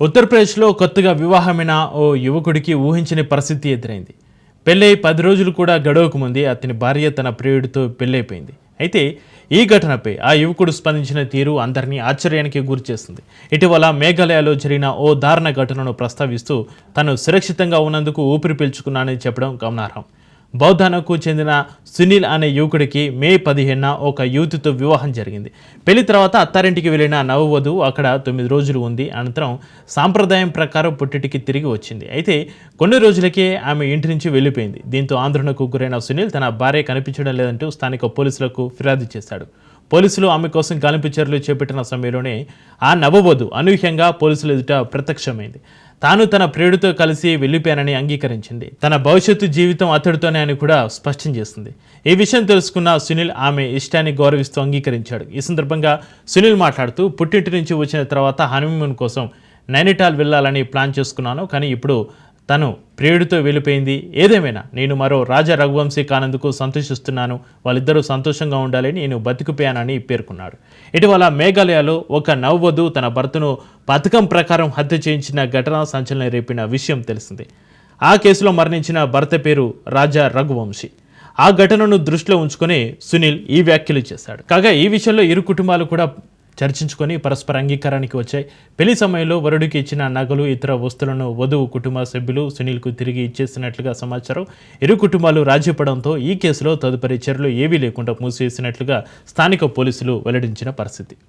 ఉత్తరప్రదేశ్లో కొత్తగా వివాహమైన ఓ యువకుడికి ఊహించని పరిస్థితి ఎదురైంది. పెళ్ళై పది రోజులు కూడా గడవకు ముందే అతని భార్య తన ప్రియుడితో పెళ్ళైపోయింది. అయితే ఈ ఘటనపై ఆ యువకుడు స్పందించిన తీరు అందరినీ ఆశ్చర్యానికి గురిచేస్తుంది. ఇటీవల మేఘాలయలో జరిగిన ఓ దారుణ ఘటనను ప్రస్తావిస్తూ తను సురక్షితంగా ఉన్నందుకు ఊపిరి పీల్చుకున్నానని చెప్పడం గమనార్హం. బౌద్ధనకు చెందిన సునీల్ అనే యువకుడికి మే పదిహేనున ఒక యువతితో వివాహం జరిగింది. పెళ్ళి తర్వాత అత్తారింటికి వెళ్ళిన నవవధువు అక్కడ తొమ్మిది రోజులు ఉంది. అనంతరం సాంప్రదాయం ప్రకారం పుట్టిటికి తిరిగి వచ్చింది. అయితే కొన్ని రోజులకే ఆమె ఇంటి నుంచి వెళ్ళిపోయింది. దీంతో ఆందోళనకు గురైన సునీల్ తన భార్య కనిపించడం లేదంటూ స్థానిక పోలీసులకు ఫిర్యాదు చేశాడు. పోలీసులు ఆమె కోసం గాలింపు చర్యలు చేపట్టిన సమయంలోనే ఆ నవవధు అనూహ్యంగా పోలీసుల ఎదుట ప్రత్యక్షమైంది. తాను తన ప్రియుడితో కలిసి వెళ్ళిపోయానని అంగీకరించింది. తన భవిష్యత్తు జీవితం అతడితోనే అని కూడా స్పష్టం చేసింది ఈ విషయం తెలుసుకున్న సునీల్ ఆమె ఇష్టాన్ని గౌరవిస్తూ అంగీకరించాడు. ఈ సందర్భంగా సునీల్ మాట్లాడుతూ పుట్టింటి నుంచి వచ్చిన తర్వాత హనీమూన్ కోసం నైనిటాల్ వెళ్ళాలని ప్లాన్ చేసుకున్నాను కానీ ఇప్పుడు తను ప్రియుడితో వెళ్ళిపోయింది. ఏదేమైనా నేను మరో రాజా రఘువంశీ కానందుకు సంతోషిస్తున్నాను. వాళ్ళిద్దరూ సంతోషంగా ఉండాలని నేను బతికిపోయానని పేర్కొన్నాడు. ఇటీవల మేఘాలయలో ఒక నవవధు తన భర్తను పథకం ప్రకారం హత్య చేయించిన ఘటన సంచలనం రేపిన విషయం తెలిసింది. ఆ కేసులో మరణించిన భర్త పేరు రాజా రఘువంశీ. ఆ ఘటనను దృష్టిలో ఉంచుకొని సునీల్ ఈ వ్యాఖ్యలు చేశాడు. కాగా ఈ విషయంలో ఇరు కుటుంబాలు కూడా చర్చించుకొని పరస్పర అంగీకారానికి వచ్చాయి. పెళ్ళి సమయంలో వరుడికి ఇచ్చిన నగలు ఇతర వస్తువులను వధువు కుటుంబ సభ్యులు సునీల్కు తిరిగి ఇచ్చేసినట్లుగా సమాచారం. ఇరు కుటుంబాలు రాజీపడంతో ఈ కేసులో తదుపరి చర్యలు ఏవీ లేకుండా మూసివేసినట్లుగా స్థానిక పోలీసులు వెల్లడించిన పరిస్థితి.